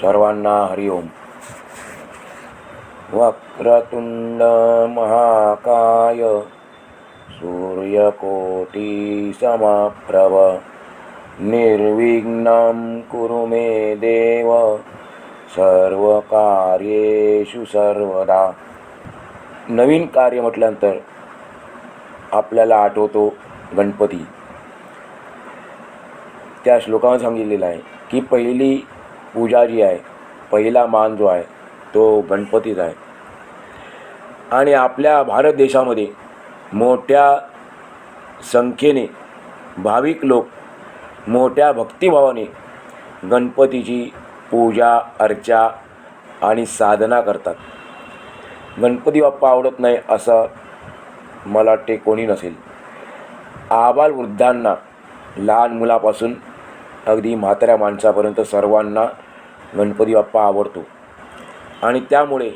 सर्वांना हरिओम वक्रतुंड महाकाय सूर्यकोटी समप्रभ निर्विघ्नं कुरु मे देव सर्वकार्येषु सर्वदा. नवीन कार्य म्हटल्यानंतर आपल्याला आठवतो गणपती. त्या श्लोकामध्ये सांगितलेलं आहे की पहिली पूजा जी आहे पहिला मान जो आहे तो गणपतीचा आहे. आणि आपल्या भारत देशामध्ये मोठ्या संख्येने भाविक लोक मोठ्या भक्तिभावाने गणपतीची पूजा अर्चा आणि साधना करतात. गणपती बाप्पा आवडत नाही असं मला वाटते कोणी नसेल. आबालवृद्धांना लहान मुलापासून अगदी म्हाताऱ्या माणसापर्यंत सर्वांना गणपती बाप्पा आवडतो. आणि त्यामुळे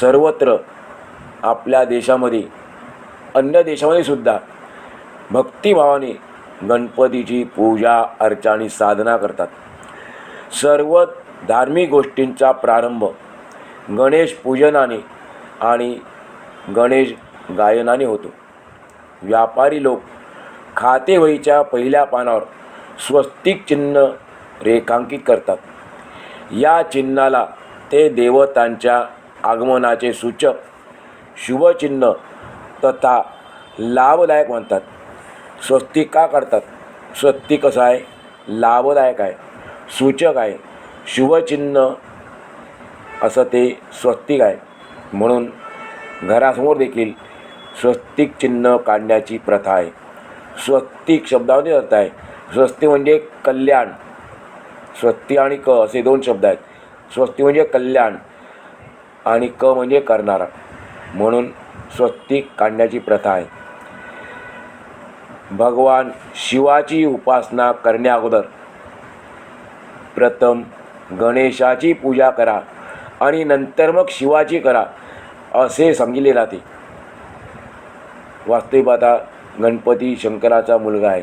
सर्वत्र आपल्या देशामध्ये अन्य देशामध्ये सुद्धा भक्तिभावाने गणपतीची पूजा अर्चा आणि साधना करतात. सर्व धार्मिक गोष्टींचा प्रारंभ गणेश पूजनाने आणि गणेश गायनाने होतो. व्यापारी लोक खातेवहीच्या पहिल्या पानावर स्वस्तिक चिन्ह रेखांकित करतात. या चिन्हाला ते देवतांच्या आगमनाचे सूचक शुभचिन्ह तथा लाभदायक म्हणतात. स्वस्तिक का काढतात स्वस्तिक कसं आहे? लाभदायक आहे. सूचक आहे. शुभचिन्ह असं ते स्वस्तिक आहे. म्हणून घरासमोर देखील स्वस्तिक चिन्ह काढण्याची प्रथा आहे. स्वस्तिक शब्दामध्ये अर्थ आहे. स्वस्ती म्हणजे कल्याण. स्वस्ती आणि क असे दोन शब्द आहेत. स्वस्ती म्हणजे कल्याण आणि क म्हणजे करणारा. म्हणून स्वस्तिक काढण्याची प्रथा आहे. भगवान शिवाची उपासना करण्याअगोदर प्रथम गणेशाची पूजा करा आणि नंतर मग शिवाची करा असे सांगितले जाते. वास्तविक आता गणपती शंकराचा मुलगा आहे.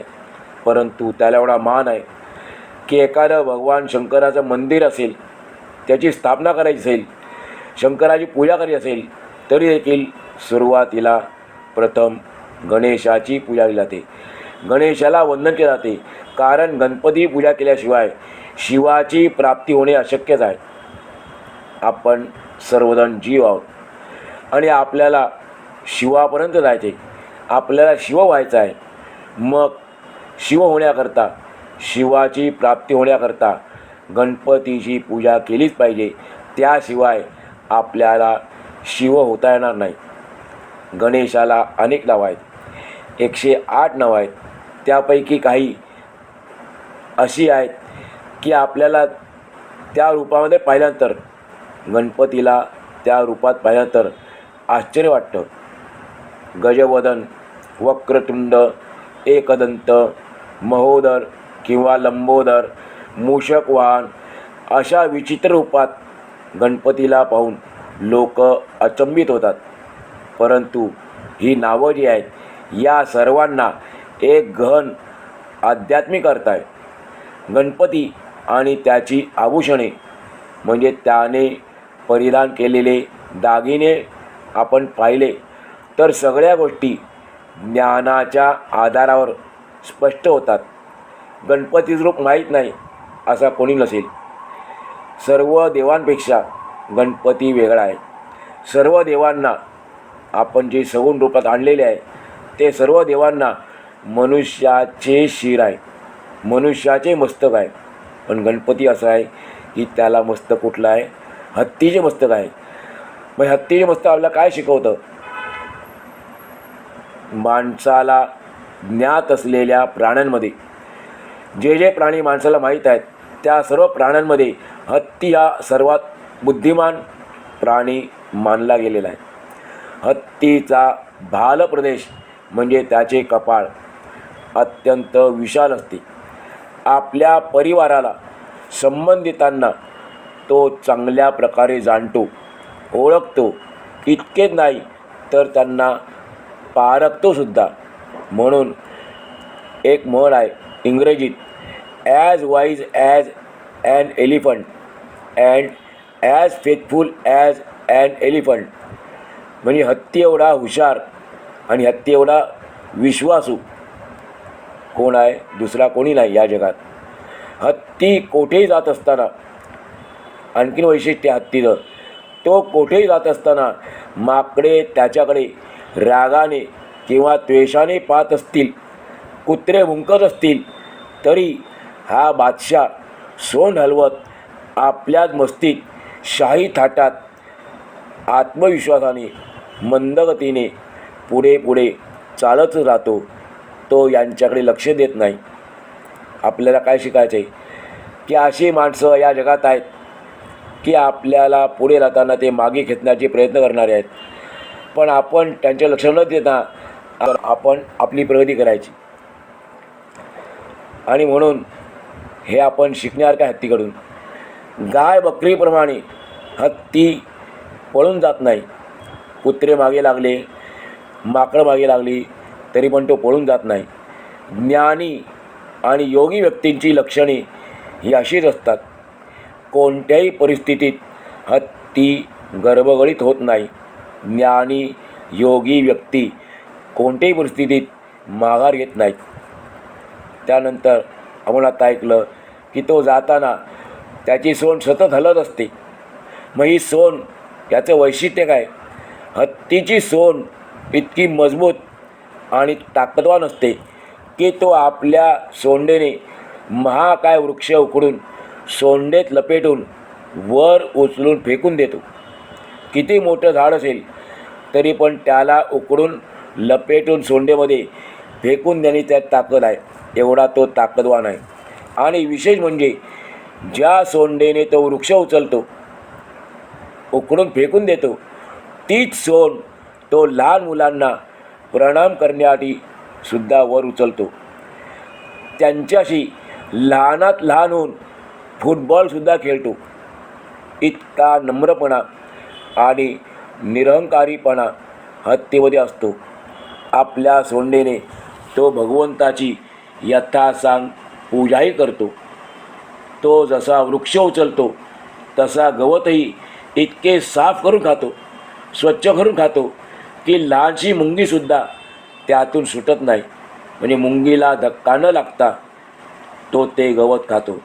परंतु त्याला एवढा मान आहे. की एखादं भगवान शंकराचं मंदिर असेल त्याची स्थापना करायची असेल शंकराची पूजा करायची असेल तरी देखील सुरुवातीला प्रथम गणेशाची पूजा केली जाते. गणेशाला वंदन केले जाते. कारण गणपती पूजा केल्याशिवाय शिवाची प्राप्ती होणे अशक्यच आहे. आपण सर्वजण जीव आहोत. आणि आपल्याला शिवापर्यंत जायचे आपल्याला शिव व्हायचं आहे मग शिव होण्याकरता शिवाची प्राप्ती होण्याकरता गणपतीची पूजा केलीच पाहिजे. त्याशिवाय आपल्याला शिव होता येणार नाही. गणेशाला अनेक नावं आहेत. एकशे आठ नावं आहेत. त्यापैकी काही अशी आहेत की आपल्याला त्या रूपामध्ये पाहिल्यानंतर गणपतीला त्या रूपात पाहिल्यानंतर आश्चर्य वाटतं. गजवदन वक्रतुंड एकदंत महोदर किंवा लंबोदर मूषक वाहन अशा विचित्र रूपात गणपतीला पाहून लोक अचंबित होतात. परंतु ही नावं जी आहेत या सर्वांना एक गहन आध्यात्मिक अर्थ आहे. गणपती आणि त्याची आभूषणे म्हणजे त्याने परिधान केलेले दागिने आपण पाहिले तर सगळ्या गोष्टी ज्ञानाच्या आधारावर स्पष्ट होतात. गणपतीचं रूप माहीत नाही असा कोणी नसेल. सर्व देवांपेक्षा गणपती वेगळा आहे. सर्व देवांना आपण जे सगुण रूपात आणलेले आहे ते सर्व देवांना मनुष्याचे शिर आहे. मनुष्याचे मस्तक आहे. पण गणपती असं आहे की त्याला मस्तक कुठलं आहे? हत्तीचे मस्तक आहे. मग हत्तीचे मस्तक आपल्याला काय शिकवतं? माणसाला ज्ञात असलेल्या प्राण्यांमध्ये जे जे प्राणी माणसाला माहीत आहेत त्या सर्व प्राण्यांमध्ये हत्ती हा सर्वात बुद्धिमान प्राणी मानला गेलेला आहे. हत्तीचा भाल प्रदेश म्हणजे त्याचे कपाळ अत्यंत विशाल असते. आपल्या परिवाराला संबंधितांना तो चांगल्या प्रकारे जाणतो ओळखतो इतकेच नाही तर त्यांना पारखतोसुद्धा म्हणून एक म्हण आहे इंग्रजीत as wise as and elephant and as faithful as and elephant म्हणजे हत्ती एवढा हुशार आणि हत्ती एवढा विश्वासू कोण आहे? दुसरा कोणी नाही या जगात. हत्ती कोठेही जात असताना आणखीन वैशिष्ट्य हत्तीचं तो कोठेही जात असताना माकडे त्याच्याकडे रागाने किंवा त्वेषाने पाहत असतील कुत्रे भुंकत असतील तरी हा बादशाह सोंड हलवत आपल्याच मस्तीत शाही थाटात आत्मविश्वासाने मंदगतीने पुढे पुढे चालत राहतो तो यांच्याकडे लक्ष देत नाही. आपल्याला काय शिकायचं आहे की अशी माणसं या जगात आहेत की आपल्याला पुढे राहताना ते मागे खेचण्याचे प्रयत्न करणारे आहेत. पण आपण त्यांच्या लक्ष न देता आपण आपली प्रगती करायची. आणि म्हणून हे आपण शिकणार काय हत्तीकडून? गाय बकरीप्रमाणे हत्ती पळून जात नाही. कुत्रे मागे लागले माकडं मागे लागली तरी पण तो पळून जात नाही. ज्ञानी आणि योगी व्यक्तींची लक्षणे ही अशीच असतात. कोणत्याही परिस्थितीत हत्ती गर्भगळीत होत नाही. ज्ञानी योगी व्यक्ती कोणत्याही परिस्थितीत माघार घेत नाहीत. त्यानंतर आपण आता ऐकलं की तो जाताना त्याची सोन सतत हलत असते. मग ही सोन याचं वैशिष्ट्य काय? हत्तीची सोन इतकी मजबूत आणि ताकदवान असते की तो आपल्या सोंडेने महाकाय वृक्ष उकडून सोंडेत लपेटून वर उचलून फेकून देतो. किती मोठं झाड असेल तरी पण त्याला उकडून लपेटून सोंडेमध्ये फेकून देणे त्यात ताकद आहे. एवढा तो ताकदवान आहे. आणि विशेष म्हणजे ज्या सोंडेने तो वृक्ष उचलतो उकडून फेकून देतो तीच सोन तो लहान मुलांना प्रणाम करण्यासाठी सुद्धा वर उचलतो. त्यांच्याशी लहानात लहान होऊन फुटबॉलसुद्धा खेळतो. इतका नम्रपणा आणि निरहंकारीपणा हत्तीमध्ये असतो. आपल्या सोंडेने तो भगवंताची यथासांग पूजाही करतो. तो जसा वृक्ष उचलतो तसा गवतही इतके साफ करून खातो स्वच्छ करून खातो की लहानशी मुंगीसुद्धा त्यातून सुटत नाही. म्हणजे मुंगीला धक्का न लागता तो ते गवत खातो.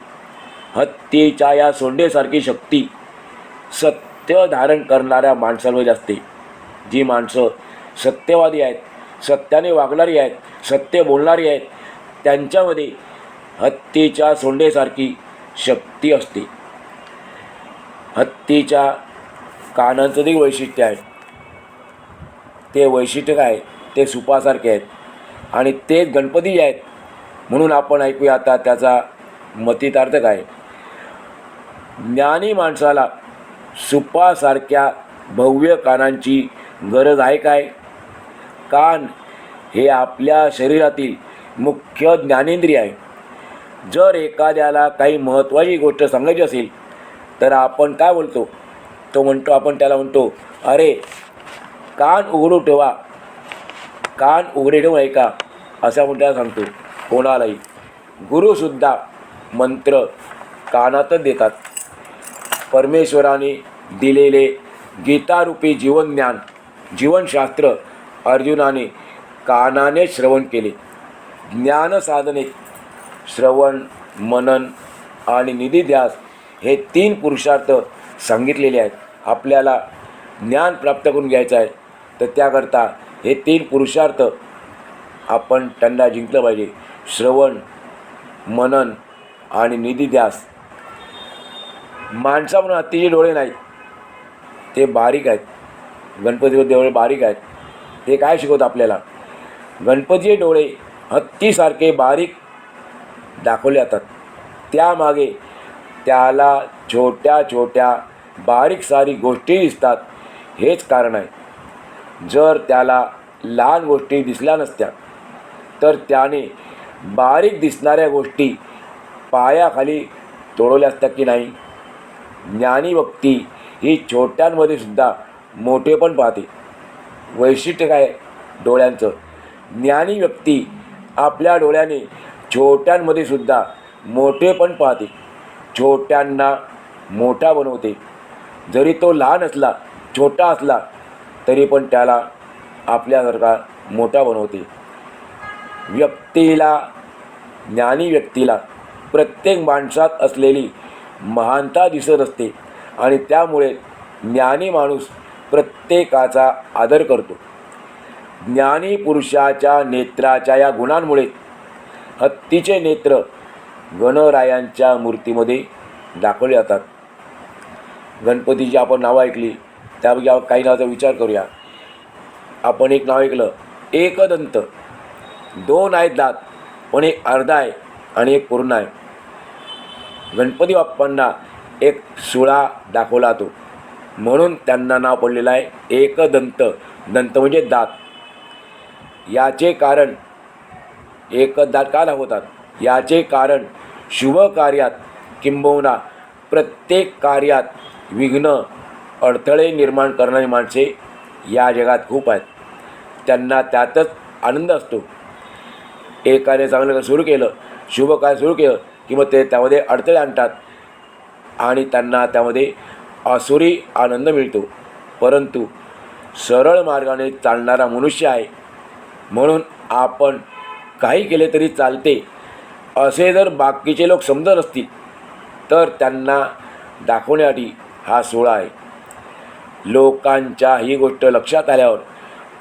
हत्तीच्या या सोंडेसारखी शक्ती सत्य धारण करणाऱ्या माणसांमध्ये असते जी माणसं सत्यवादी आहेत सत्याने वागणारी आहेत सत्य बोलणारी आहेत त्यांच्यामध्ये हत्तीच्या सोंडेसारखी शक्ती असते. हत्तीच्या कानांचं देखील वैशिष्ट्य आहे ते वैशिष्ट्य काय? ते सुपासारखे आहेत. आणि तेच गणपती आहेत म्हणून आपण ऐकूया आता त्याचा मतितार्थ काय? ज्ञानी माणसाला सुपासारख्या भव्य कानांची गरज आहे काय? कान हे आपल्या शरीरातील मुख्य ज्ञानेंद्रिय आहे. जर एखाद्याला काही महत्त्वाची गोष्ट सांगायची असेल तर आपण काय बोलतो? तो म्हणतो आपण त्याला म्हणतो अरे कान उघडू ठेवा. कान उघडे ठेवू ऐका असं आपण त्याला सांगतो कोणालाही. गुरुसुद्धा मंत्र कानातच देतात. परमेश्वराने दिलेले गीतारूपी जीवनज्ञान जीवनशास्त्र अर्जुनाने कानाने श्रवण केले. ज्ञानसाधने श्रवण मनन आणि निधीध्यास हे तीन पुरुषार्थ सांगितलेले आहेत. आपल्याला ज्ञान प्राप्त करून घ्यायचं आहे. तर त्याकरता हे तीन पुरुषार्थ आपण त्यांना जिंकलं पाहिजे. श्रवण मनन आणि निधीध्यास म्हणून हत्तीचे डोळे नाहीत. ते बारीक आहेत. गणपतीवर देवळे बारीक आहेत. ते काय शिकवतं आपल्याला? गणपतीचे डोळे हत्तीसारखे बारीक दाखवले जातात. त्यामागे त्याला छोट्या छोट्या बारीक सारी गोष्टी दिसतात. हेच कारण आहे. जर त्याला लहान गोष्टी दिसल्या नसत्या तर त्याने बारीक दिसणाऱ्या गोष्टी पायाखाली तोडवल्या असतात की नाही? ज्ञानी व्यक्ती ही छोट्यांमध्ये सुद्धा मोठेपण पाहते. वैशिष्ट्य काय डोळ्यांचं. ज्ञानी व्यक्ती आपल्या डोळ्याने छोट्यांमध्ये सुद्धा मोठेपण पाहते. छोट्यांना मोठा बनवते. जरी तो लहान असला छोटा असला तरी पण त्याला आपल्यासारखा मोठा बनवते. व्यक्तीला ज्ञानी व्यक्तीला प्रत्येक माणसात असलेली महानता दिसत असते आणि त्यामुळे ज्ञानी माणूस प्रत्येकाचा आदर करतो. ज्ञानी पुरुषाच्या नेत्राच्या या गुणांमुळे हत्तीचे नेत्र गणरायांच्या मूर्तीमध्ये दाखवले जातात. गणपतीची आपण नावं ऐकली त्यापैकी आपण काही नावाचा विचार करूया. आपण एक नाव ऐकलं एकदंत. दोन आहेत दात पण एक अर्धा आहे आणि एक पूर्ण आहे. गणपती बाप्पांना एक सुळा दाखवला तो म्हणून त्यांना नाव पडलेलं आहे एकदंत. दंत म्हणजे दात. याचे कारण एकदा काला होतात? याचे कारण शुभकार्यात किंबहुना प्रत्येक कार्यात विघ्न अडथळे निर्माण करणारी माणसे या जगात खूप आहेत. त्यांना त्यातच आनंद असतो. एकाने चांगलं सुरू केलं शुभ कार्य सुरू केलं की मग ते त्यामध्ये अडथळे आणतात आणि त्यांना त्यामध्ये असुरी आनंद मिळतो. परंतु सरळ मार्गाने चालणारा मनुष्य आहे म्हणून आपण काही केले तरी चालते. असे जर बाकीचे लोक समजत असतील तर त्यांना दाखवण्यासाठी हा सोहळा आहे. लोकांच्या ही गोष्ट लक्षात आल्यावर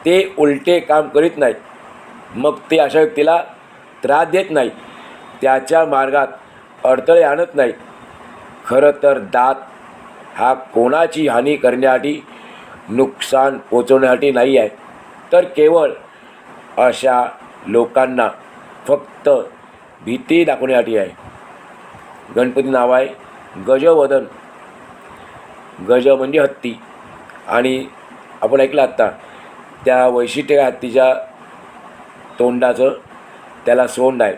ते उलटे काम करीत नाहीत. मग ते अशा व्यक्तीला त्रास देत नाहीत. त्याच्या मार्गात अडथळे आणत नाहीत. खरं तर दात हा कोणाची हानी करण्यासाठी नुकसान पोचवण्यासाठी नाही आहे. तर केवळ अशा लोकांना फक्त भीती दाखवण्यासाठी आहे. गणपती नाव आहे गजवदन. गज म्हणजे हत्ती. आणि आपण ऐकलं आत्ता त्या वैशिष्ट्य हत्तीच्या तोंडाचं त्याला सोंड आहे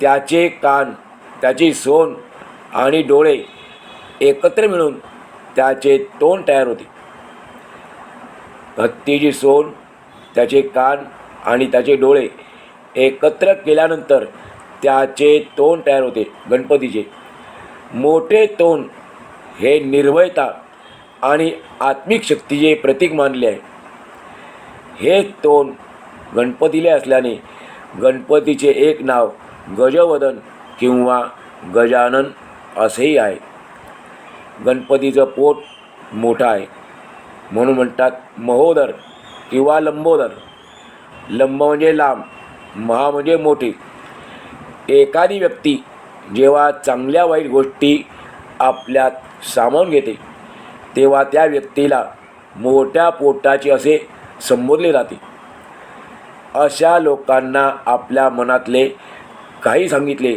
त्याचे कान त्याची सोंड आणि डोळे एकत्र मिळून त्याचे तोंड तयार होते. हत्तीची सोंड त्याचे कान आणि त्याचे डोळे एकत्र केल्यानंतर त्याचे तोंड तयार होते गणपतीचे. मोठे तोंड हे निर्भयता आणि आत्मिक शक्तीचे प्रतीक मानले आहे. हे तोंड गणपतीले असल्याने गणपतीचे एक नाव गजवदन किंवा गजानन असेही आहे. गणपतीचं पोट मोठं आहे. म्हणून म्हणतात महोदर. किंवा लंबोदर. लंब म्हणजे लांब महा म्हणजे मोठी. एखादी व्यक्ती जेव्हा चांगल्या वाईट गोष्टी आपल्यात सामावून घेते तेव्हा त्या व्यक्तीला मोठ्या पोटाचे असे संबोधले जाते. अशा लोकांना आपल्या मनातले काही सांगितले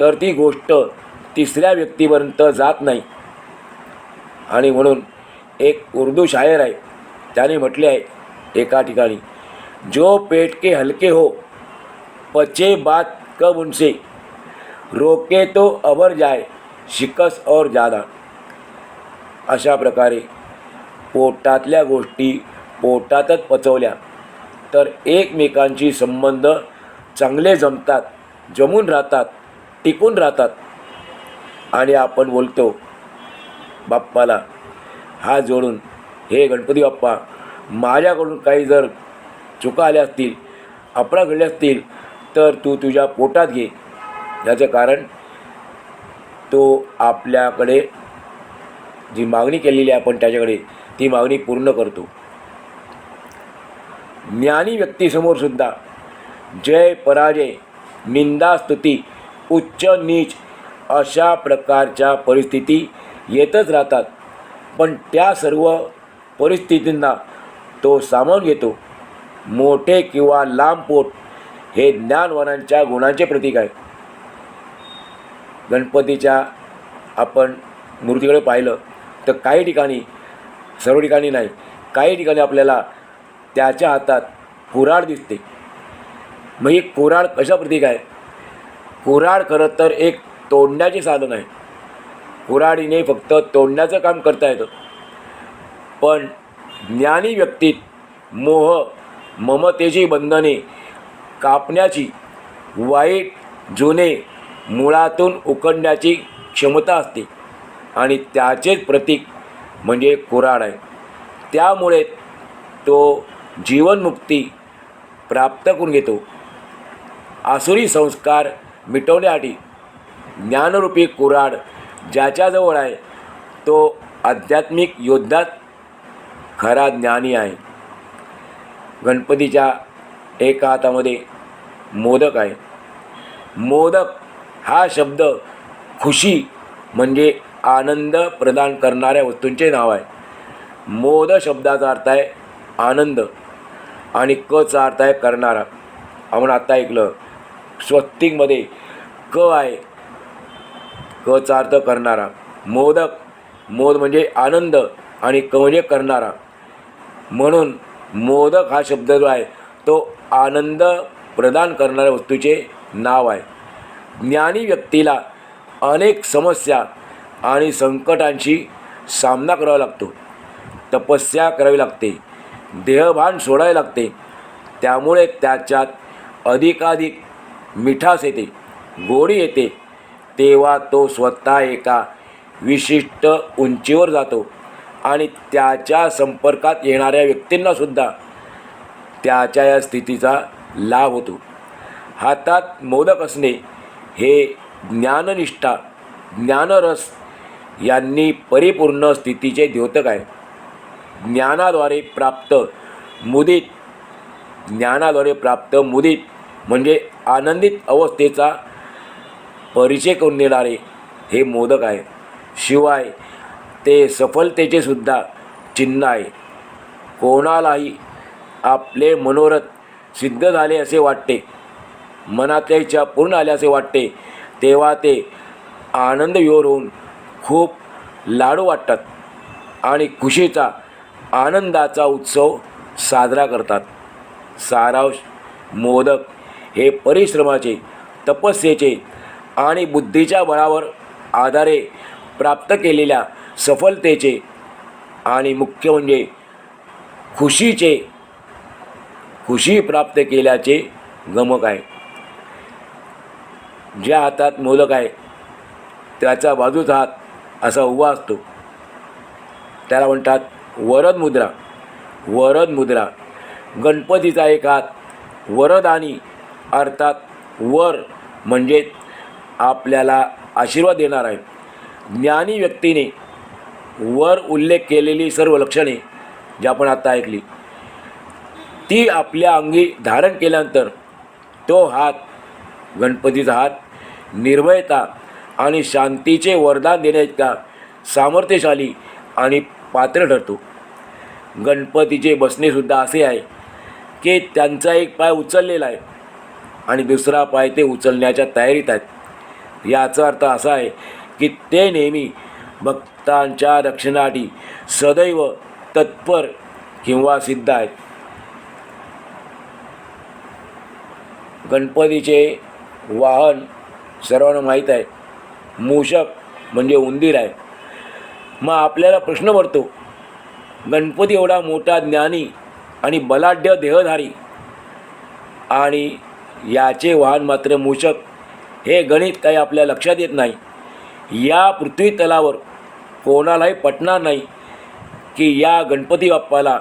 तर ती गोष्ट तिसऱ्या व्यक्तीपर्यंत जात नाही. आणि म्हणून एक उर्दू शायर आहे त्याने म्हटले आहे एका ठिकाणी. जो पेट के हलके हो पचे बात कब उनसे? रोके तो अवर जाए शिकस और जादा अशा प्रकारे पोटातल्या गोष्टी पोटातच पचवल्या. तर एकमेकांशी संबंध चांगले जमतात जमून राहतात टिकून राहतात. आणि आपण बोलतो बाप्पाला हात जोडून हे गणपती बाप्पा माझ्याकडून काही जर चुका आल्या असतील अपरा घडले असतील तर तू तुझ्या पोटात घे. याचं कारण तो आपल्याकडे जी मागणी केलेली आहे आपण त्याच्याकडे ती मागणी पूर्ण करतो. ज्ञानी व्यक्तीसमोरसुद्धा जय पराजय निंदा स्तुती उच्च नीच अशा प्रकारच्या परिस्थिती येतच राहतात. पण त्या सर्व परिस्थितींना तो सामावून घेतो. मोठे किंवा लांब पोट हे ज्ञानवानांच्या गुणांचे प्रतीक आहे. गणपतीच्या आपण मूर्तीकडे पाहिलं तर काही ठिकाणी सर्व ठिकाणी नाही काही ठिकाणी आपल्याला त्याच्या हातात कुराड दिसते. मग ही कुराड कशा प्रतीक आहे? कुराड खरं तर एक तोडण्याचे साधन आहे. कुराडीने फक्त तोडण्याचं काम करता येतं. पण ज्ञानी व्यक्तीत मोह ममतेची बंधने कापण्याची वाईट जुने मुळातून उकडण्याची क्षमता असते. आणि त्याचेच प्रतीक म्हणजे कुऱ्हाड आहे. त्यामुळे तो जीवनमुक्ती प्राप्त करून घेतो. आसुरी संस्कार मिटवण्यासाठी ज्ञानरूपी कुऱ्हाड ज्याच्याजवळ आहे तो आध्यात्मिक योद्धात खरा ज्ञानी आहे. गणपतीच्या एका हातामध्ये मोदक आहे. मोदक हा शब्द खुशी म्हणजे आनंद प्रदान करणाऱ्या वस्तूंचे नाव आहे. मोद शब्दाचा अर्थ आहे आनंद आणि कचा अर्थ आहे करणारा. आपण आत्ता ऐकलं स्वस्तिकमध्ये क आहे. कचा अर्थ करणारा. मोदक मोद म्हणजे आनंद आणि क म्हणजे करणारा. म्हणून मोदक हा शब्द जो आहे तो आनंद प्रदान करणाऱ्या वस्तूचे नाव आहे. ज्ञानी व्यक्तीला अनेक समस्या आणि संकटांशी सामना करावा लागतो. तपस्या करावी लागते. देहभान सोडावे लागते. त्यामुळे त्याच्यात अधिकाधिक मिठास येते गोडी येते. तेव्हा तो स्वतः एका विशिष्ट उंचीवर जातो. आणि त्याच्या संपर्कात येणाऱ्या व्यक्तींनासुद्धा त्याच्या या स्थितीचा लाभ होतो. हातात मोदक असणे हे ज्ञाननिष्ठा ज्ञानरस यांनी परिपूर्ण स्थितीचे द्योतक आहे. ज्ञानाद्वारे प्राप्त मुदित ज्ञानाद्वारे प्राप्त मुदित म्हणजे आनंदित अवस्थेचा परिचय करून देणारे हे मोदक आहे. शिवाय ते सफलतेचे सुद्धा चिन्ह आहे. कोणालाही आपले मनोरथ सिद्ध झाले असे वाटते मनातल्या इच्छा पूर्ण आल्या असे वाटते तेव्हा ते आनंद विहोर होऊन खूप लाडू वाटतात आणि खुशीचा आनंदाचा उत्सव साजरा करतात. सारांश मोदक हे परिश्रमाचे तपस्येचे आणि बुद्धीच्या बळावर आधारे प्राप्त केलेल्या सफलतेचे आणि मुख्य म्हणजे खुशीचे खुशी प्राप्त केल्याचे गमक आहे. ज्या हातात मोदक आहे त्याचा बाजूचा हात असा उभा असतो. त्याला म्हणतात वरद मुद्रा. वरद मुद्रा. गणपतीचा एक हात वरदानी अर्थात वर म्हणजे आपल्याला आशीर्वाद देणार आहे. ज्ञानी व्यक्तीने वर उल्लेख केलेली सर्व लक्षणे जी आपण आत्ता ऐकली ती आपल्या अंगी धारण केल्यानंतर तो हात गणपतीचा हात निर्भयता आणि शांतीचे वरदान देण्याचा सामर्थ्यशाली आणि पात्र ठरतो. गणपतीचे बसणेसुद्धा असे आहे की त्यांचा एक पाय उचललेला आहे आणि दुसरा पाय ते उचलण्याच्या तयारीत आहेत. याचा अर्थ असा आहे की ते नेहमी भक्तांच्या रक्षणासाठी सदैव तत्पर किंवा सिद्ध आहेत. गणपतीचे वाहन सर्वांना माहीत आहे. मूषक म्हणजे उंदीर आहे. मग आपल्याला प्रश्न पडतो गणपती एवढा मोठा ज्ञानी आणि बलाढ्य देहधारी आणि याचे वाहन मात्र मूषक हे गणित काही आपल्या लक्षात येत नाही. या पृथ्वी तलावर कोणालाही पटणार नाही की या गणपती बाप्पाला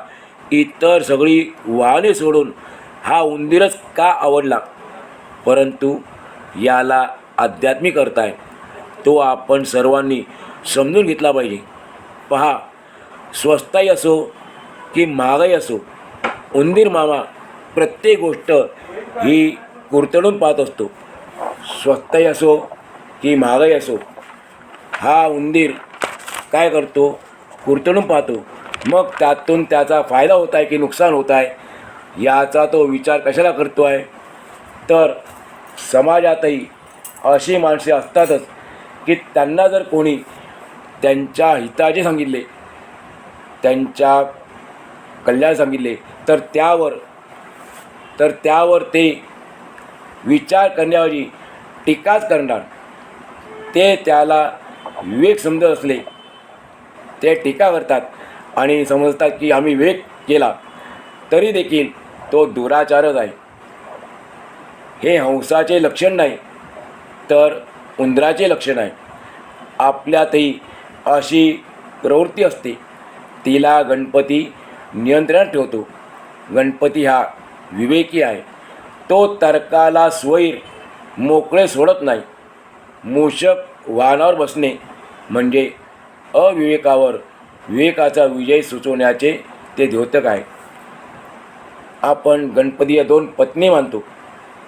इतर सगळी वाहने सोडून हा उंदीरच का आवडला? परंतु याला आध्यात्मिक अर्थ आहे. तो आपण सर्वांनी समजून घेतला पाहिजे. पहा स्वस्तही असो की महागाई असो उंदीर मामा प्रत्येक गोष्ट ही कुरतडून पाहत असतो. स्वस्तही असो की महागाई असो हा उंदीर काय करतो? कुरतडून पाहतो. मग त्यातून त्याचा फायदा होत आहे की नुकसान होत आहे याचा तो विचार कशाला करतो आहे तर समाजातही अशी माणसे असतातच की त्यांना जर कोणी त्यांच्या हिताचे सांगितले त्यांच्या कल्याण सांगितले तर त्यावर तर त्यावर ते विचार करण्याऐवजी टीकाच करणार. ते त्याला विवेक समजत असले ते टीका करतात आणि समजतात की आम्ही विवेक केला. तरी देखील तो दुराचारच आहे. हे हंसाचे लक्षण नाही तर उंदराचे लक्षण आहे. आपल्यातही अशी प्रवृत्ती असते. तिला गणपती नियंत्रणात ठेवतो. गणपती हा विवेकी आहे. तो तर्काला स्वैर मोकळे सोडत नाही. मूषक वाहनावर बसणे म्हणजे अविवेकावर विवेकाचा विजय सुचवण्याचे ते द्योतक आहे. आपण गणपती या दोन पत्नी मानतो.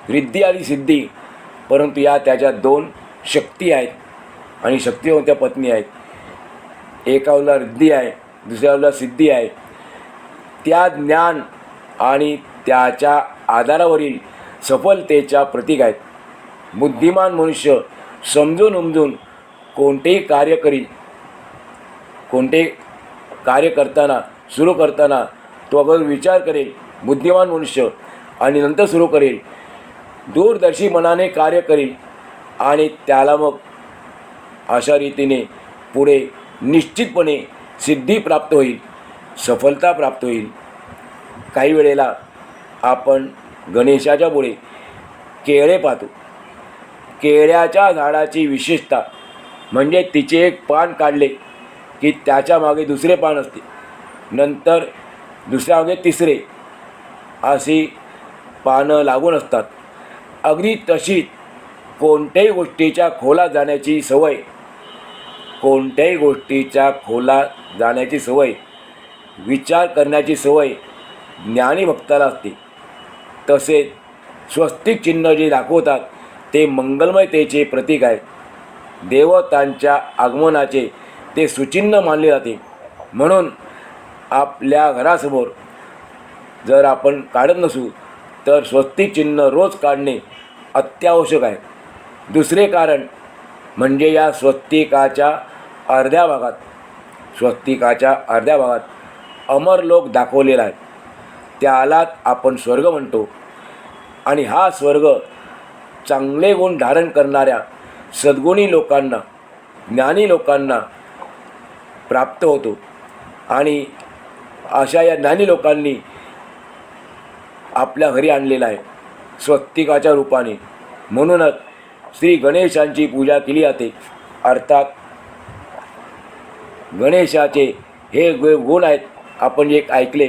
रिद्धी आणि सिद्धी परंतु या त्याच्या दोन शक्ती आहेत आणि शक्ती कोणत्या पत्नी आहेत. एकावला रिद्धी आहे दुसऱ्या सिद्धी आहे. त्या ज्ञान आणि त्याच्या आधारावरील सफलतेच्या प्रतीक आहेत. बुद्धिमान मनुष्य समजून उमजून कोणतेही कार्य करील कोणते कार्य करताना सुरू करताना तो अगोदर विचार करेल बुद्धिमान मनुष्य आणि नंतर सुरू करेल. दूरदर्शी मनाने कार्य करेल आणि त्याला मग अशा रीतीने पुढे निश्चितपणे सिद्धी प्राप्त होईल सफलता प्राप्त होईल. काही वेळेला आपण गणेशाच्या पुढे केळे पाहतो. केळ्याच्या झाडाची विशेषता म्हणजे तिचे एक पान काढले की त्याच्यामागे दुसरे पान असते नंतर दुसऱ्या मागे तिसरे अशी पानं लागून असतात. अगदी तशी कोणत्याही गोष्टीच्या खोलात जाण्याची सवय कोणत्याही गोष्टीच्या खोलात जाण्याची सवय विचार करण्याची सवय ज्ञानी भक्ताला असते. तसेच स्वस्तिक चिन्ह जे दाखवतात ते मंगलमयतेचे प्रतीक आहे देवतांच्या आगमनाचे ते सुचिन्ह मानले जाते. म्हणून आपल्या घरासमोर जर आपण काढत नसू तर स्वस्तिचिन्ह रोज काढणे अत्यावश्यक आहे. दुसरे कारण म्हणजे या स्वस्तिकाच्या अर्ध्या भागात स्वस्तिकाच्या अर्ध्या भागात अमर लोक दाखवलेला आहे. त्यालाच आपण स्वर्ग म्हणतो. आणि हा स्वर्ग चांगले गुण धारण करणाऱ्या सद्गुणी लोकांना ज्ञानी लोकांना प्राप्त होतो. आणि अशा या ज्ञानी लोकांनी आपल्या घरी आणलेला आहे. स्वस्तिकाच्या रूपाने. म्हणूनच श्री गणेशांची पूजा केली जाते. अर्थात गणेशाचे हे गुण आहेत. आपण जे ऐकले.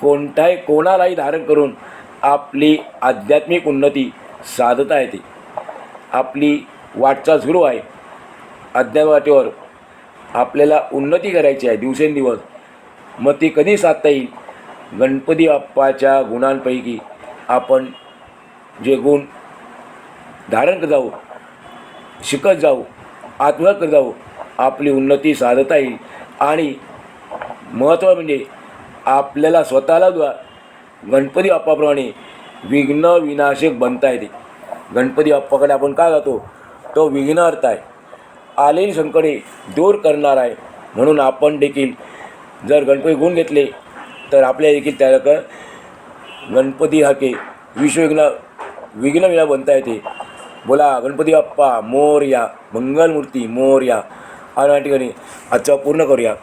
कोणताही कोणालाही धारण करून आपली आध्यात्मिक उन्नती साधता येते. आपली वाटचाल सुरू आहे. अध्यात्मवाटेवर आपल्याला उन्नती करायची आहे दिवसेंदिवस मग ती कधी साधता येईल? गणपती बाप्पाच्या गुणांपैकी आपण जे गुण धारण करत जाऊ शिकत जाऊ आत्मसात करत जाऊ आपली उन्नती साधता येईल. आणि महत्त्व म्हणजे आपल्याला स्वतःला द्वा गणपती बाप्पाप्रमाणे विघ्न विनाशक बनता येते. गणपती बाप्पाकडे आपण का जातो? तो विघ्नहर्ता आहे. आलेली संकटे दूर करणार आहे. म्हणून आपण देखील जर गणपती गुण घेतले तर आपल्या देखील त्याला क गणपती हाके विश्वविघ्न विघ्न विना बनता येते. बोला गणपती बाप्पा मोर्या मंगलमूर्ती मोर्या. आणि या ठिकाणी आजचा पूर्ण करूया.